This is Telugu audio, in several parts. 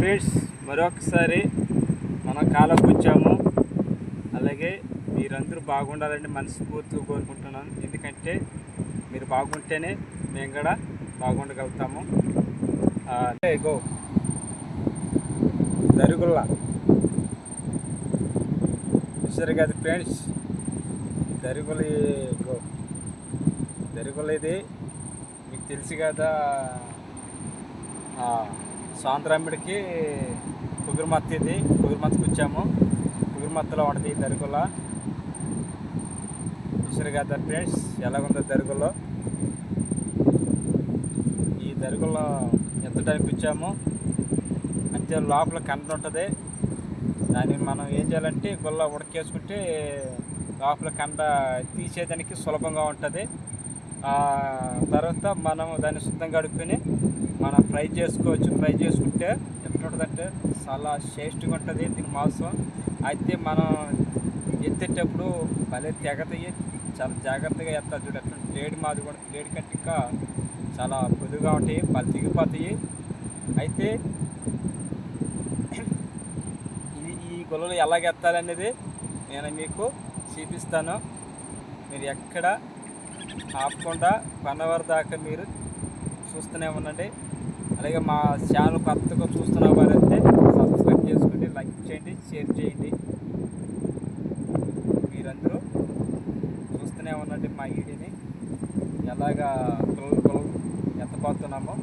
ఫ్రెండ్స్ మరొకసారి మన కాలకు వచ్చాము. అలాగే మీరందరూ బాగుండాలని మనస్ఫూర్తిగా కోరుకుంటున్నాను. ఎందుకంటే మీరు బాగుంటేనే మేము కూడా బాగుండగలుగుతాము. అంటే గో. దరుగుల్లా చూసారు కదా ఫ్రెండ్స్ దరుగులు గో. దరుగులు ఇది మీకు తెలుసు కదా. సాంద్రామిడికి కుగురుమత్త ఇది. కుగురుమత్తకు వచ్చాము. కుగురుమత్తలో ఉంటుంది దరుగుల చూసారు కదా ఫ్రెండ్స్ ఎలాగుందో దరుగులో ఈ దరుగులో ఎత్తడానికి వచ్చాము. అంతే లోపల కండ ఉంటుంది. దాన్ని మనం ఏం చేయాలంటే గుల్ల ఉడకేసుకుంటే లోపల కండ తీసేదానికి సులభంగా ఉంటుంది. తర్వాత మనం దాన్ని శుద్ధంగా అడుక్కొని మనం ఫ్రై చేసుకోవచ్చు ఫ్రై చేసుకుంటే ఎట్లుంటుందంటే చాలా టేస్ట్గా ఉంటుంది దీని మాంసం. అయితే మనం ఎత్తేటప్పుడు భలే తెగతాయి చాలా జాగ్రత్తగా ఎత్తారు చూడు ఎట్లా లేడి మాది కూడా లేడి కంటే ఇంకా చాలా పొదుగా ఉంటాయి వాళ్ళు దిగిపోతాయి. అయితే ఈ ఈ గొల్లలు ఎలాగ ఎత్తాలనేది నేను మీకు చూపిస్తాను. మీరు ఎక్కడ ఆపకుండా వన్ అవర్ దాకా మీరు చూస్తూనే ఉండండి. అలాగే మా ఛానల్ కొత్తగా చూస్తున్న వారైతే సబ్స్క్రైబ్ చేసుకోండి లైక్ చేయండి షేర్ చేయండి. మీరందరూ చూస్తూనే ఉండండి మా ఈడీని ఎలాగా పిల్లలు ఎత్తపోతున్నామో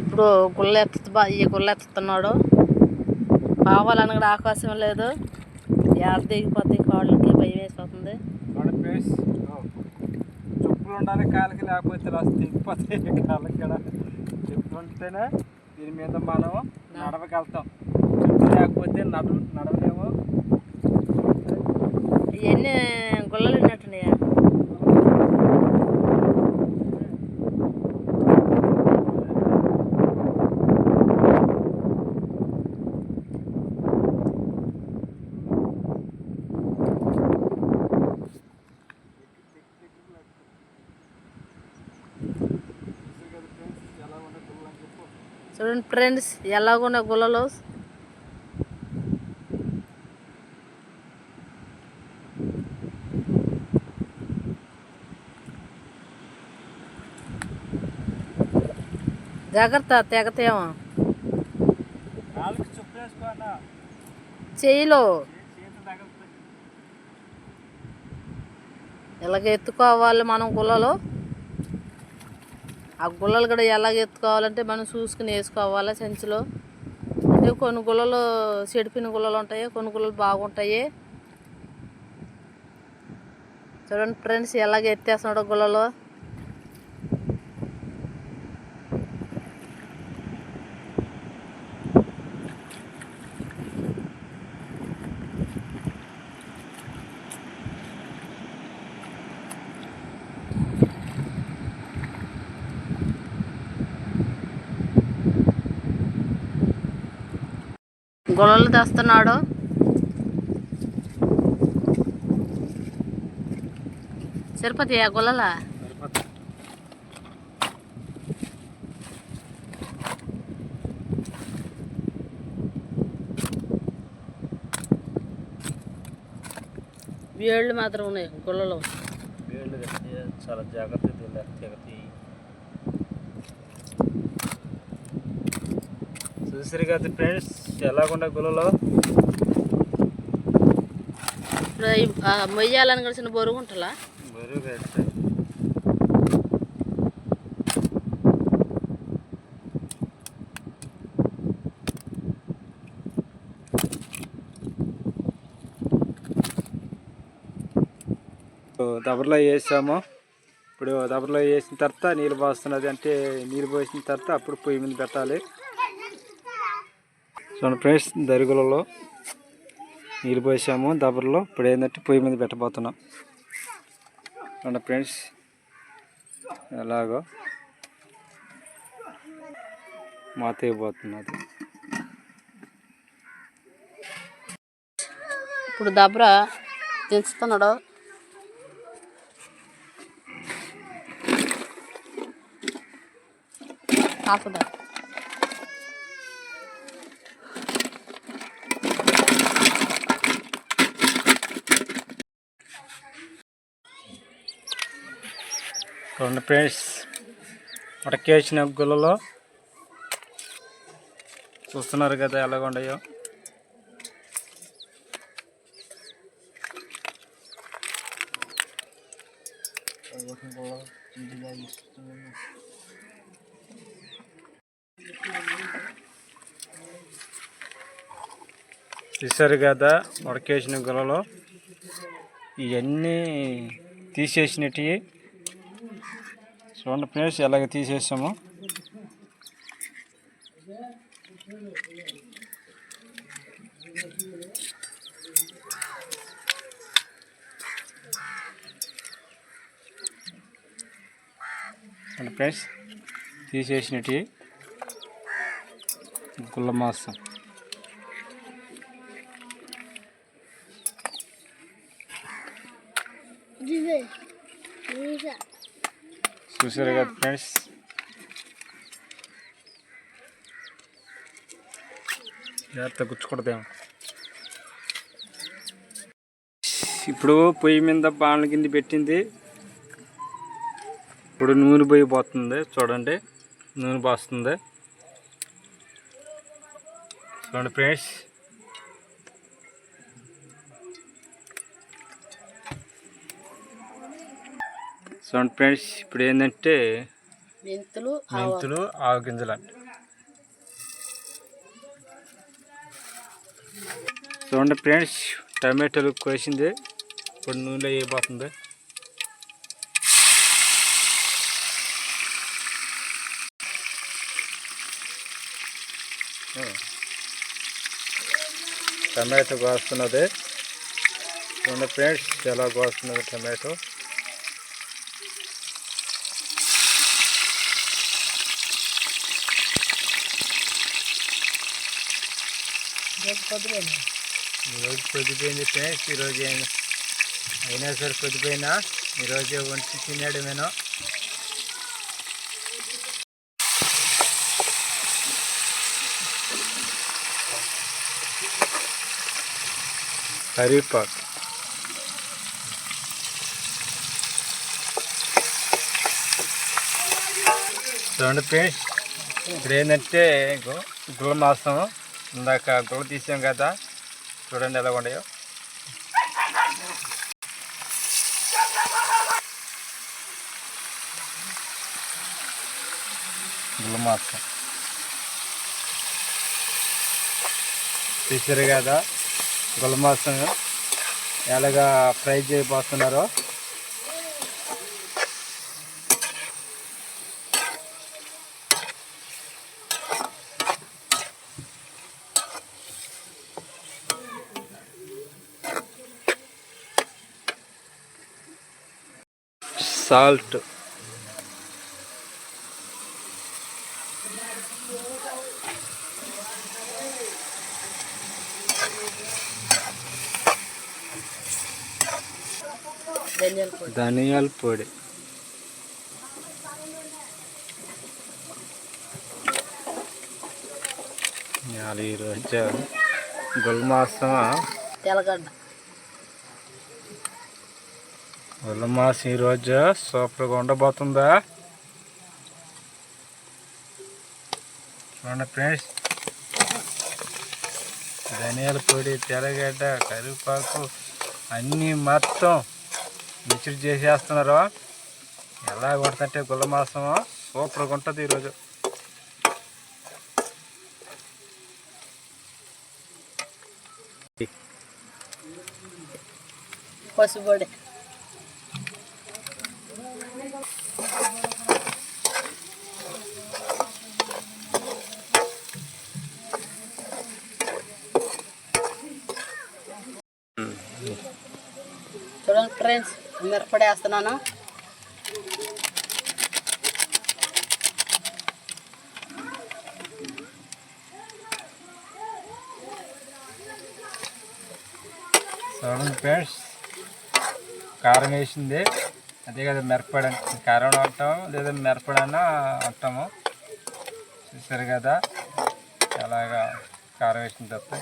ఇప్పుడు గుళ్ళ ఎత్తుతా ఈ గుళ్ళ ఎత్తుతున్నాడు. కావాలని కూడా ఆకాశం లేదు. ఏడ దిగిపోతుంది ఉండాలి కాళ్ళకి లేకపోతే ఇలా తిరిగిపోతాయి కాళ్ళకి కూడా. చెప్పులు ఉంటేనే దీని మీద మనం నడవగలుగుతాం. చెప్పులు లేకపోతే నడ నడవలేము. ఇవన్నీ గుళ్ళలు చూడండి ఫ్రెండ్స్ ఎలాగున్న గుళ్ళలు. జాగ్రత్త తెగతేమో. తగులుతాయి ఎలాగ ఎత్తుకోవాలి మనం గుళ్ళలో. ఆ గుళ్ళలు కూడా ఎలాగ ఎత్తుకోవాలంటే మనం చూసుకుని వేసుకోవాలి సంచిలో. అంటే కొన్ని గుళ్ళలు చెడిపిన గుళ్ళలు ఉంటాయి కొన్ని గుళ్ళలు బాగుంటాయి. చూడండి ఫ్రెండ్స్ ఎలాగ ఎత్తేస్తున్నాడు గుళ్ళలో గుళ్ళలు తెస్తున్నాడు. తిరుపతి ఆ గుళ్ళలా సరిపోతుంది వేళ్ళు మాత్రం ఉన్నాయి గుళ్ళలో వేళ్ళు తెచ్చి చాలా జాగ్రత్తగా చూసారు కదా ఫ్రెండ్స్ ఎలాగుండే ఆ మొయ్యాలని కలిసిన బరువు ఉంటుందా బరువు దబర్లో వేసాము. ఇప్పుడు దబర్లో వేసిన తర్వాత నీళ్ళు పోస్తున్నది అంటే నీళ్ళు పోసిన తర్వాత అప్పుడు పొయ్యి మీద పెట్టాలి. చూడండి ఫ్రెండ్స్ దరుగులలో నీళ్ళు పోసాము దబర్లో ఇప్పుడు ఏంటంటే పొయ్యి మీద పెట్టబోతున్నాం. చూడండి ఫ్రెండ్స్ ఎలాగో మాత ఇప్పుడు దబ్రా దించుతున్నాడు. ఆపుదా. రెండు ప్లేట్స్ ఉడకేసిన గుళ్ళలో చూస్తున్నారు కదా ఎలాగ ఉన్నాయో చూసారు కదా ఉడకేసిన గులలో ఇవన్నీ తీసేసినవి చూడండి ఫ్రెండ్స్ ఎలాగ తీసేసాము. ఫ్రెండ్స్ తీసేసినట్టు గుల్ల మాసం. చూసారు కదా ఫ్రెండ్స్ జాగ్రత్త గుచ్చుకూడదేమో ఇప్పుడు పొయ్యి మీద బాణల కింద పెట్టింది. ఇప్పుడు నూనె పొయ్యి పోతుంది చూడండి. నూనె పోస్తుంది. చూడండి ఫ్రెండ్స్. చూడండి ఫ్రెండ్స్ ఇప్పుడు ఏంటంటే మెంతులు మెంతులు ఆవు. గింజలు అంట చూడండి ఫ్రెండ్స్ టమాటాలు కోసింది. ఇప్పుడు నూనెలో వేయబోతుంది. టమాటో కోస్తున్నది. చూడండి ఫ్రెండ్స్ ఎలా కోస్తున్నది టమాటో. ఈరోజు పొద్దుపోయింది ఫ్రెండ్స్ ఈరోజు అయినా అయినా సరే పొద్దుపోయినా ఈరోజు వంటి తిన్నాడు నేను కరివేపాకు. చూడండి ఫ్రెండ్స్ ఇప్పుడు ఏంటంటే గుళ్ళ మాసం ఇందాక గుళ్ళు తీసాం కదా చూడండి ఎలా ఉన్నాయో. గుళ్ళు మాత్రం తీసారు కదా గుళ్ళ మాత్రం ఎలాగా ఫ్రై చేయబోతున్నారో. సాల్ట్. ధనియాల పొడి. ఈరోజు గుల్మాసం తెలగడ్డ. గుల్మాసం ఈరోజు సూపర్గా ఉండబోతుందా? చూడండి ఫ్రెండ్స్. ధనియాల పొడి తెల్లగడ్డ కరివేపాకు అన్నీ మొత్తం మిక్సర్ చేసేస్తున్నారు? ఎలా కొడుతుంటే గుల్ల మాసం సూపర్గా ఉంటుంది ఈరోజు పసుపొడి చూడండి ఫ్రెండ్స్ మిరపడి వేస్తున్నాను. చూడండి ఫ్రెండ్స్ కారం వేసింది. అదే కదా మిరపడి. అంటే కారం అంటాం లేదా మిరపడి అంటాము? చూసారు కదా. ఎలాగా కారం వేసిన తప్ప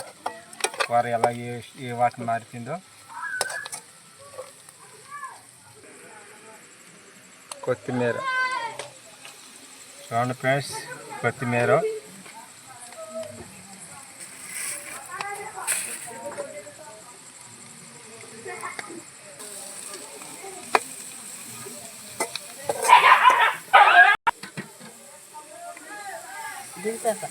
వారు ఎలా ఏ ఏ వాటిని మారిపోయిందో కొత్తిమీర. చూడండి ఫ్రెండ్స్ కొత్తిమీర. దించేసా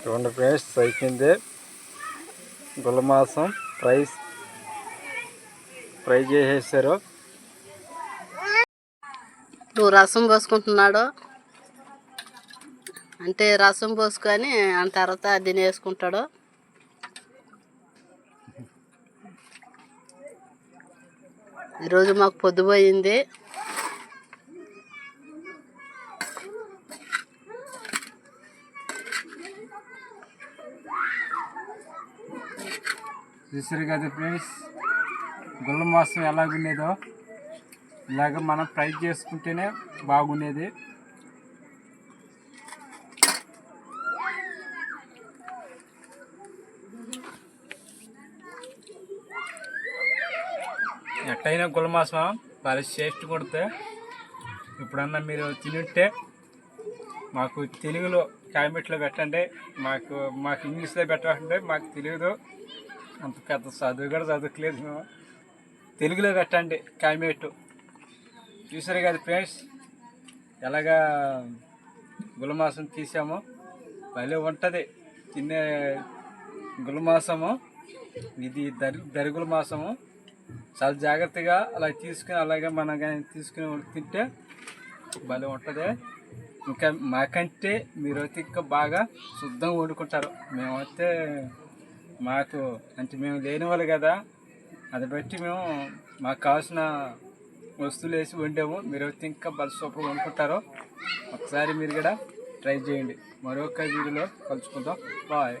చూడండి ఫ్రెండ్స్ అయిపోయింది గుల్లమాసం ఫ్రై ఫ్రై చేసేసారు. నువ్వు రసం పోసుకుంటున్నాడు? అంటే రసం పోసుకొని ఆ తర్వాత తినేసుకుంటాడు ఈరోజు మాకు పొద్దుపోయింది చూసారు కదా ఫ్రెండ్స్ గుల్ల మాసం ఎలాగుండేదో ఇలాగ మనం ఫ్రై చేసుకుంటేనే బాగుండేది. ఎట్టయినా గుల్ల మాసం బాగా టేస్ట్ కొడితే ఇప్పుడన్నా మీరు తినుంటే మాకు తెలుగులో కామెంట్లో పెట్టండి మాకు మాకు ఇంగ్లీష్లో పెట్టండి మాకు తెలియదు. అంత పెద్ద చదువు కూడా చదువుకోలేదు మేము. తెలుగులో పెట్టండి కామెంట్ చూసారు కదా ఫ్రెండ్స్ ఎలాగా గులమాసం తీసామో భలే ఉంటుంది. తినే గులమాసము ఇది దరి దరుగుల మాసము. చాలా జాగ్రత్తగా అలా తీసుకుని అలాగే మనం కానీ తీసుకుని తింటే భలే ఉంటుంది. ఇంకా మాకంటే మీరైతే ఇంకా బాగా శుద్ధంగా వండుకుంటారు. మేమైతే మాకు అంటే మేము లేని వాళ్ళు కదా అది బట్టి మేము మాకు కావాల్సిన వస్తువులు వేసి వండాము. మీరైతే ఇంకా బాగా సూపర్ వండుకుంటారు ఒకసారి మీరు కూడా ట్రై చేయండి. మరొక వీడియోలో కలుసుకుందాం. బాయ్.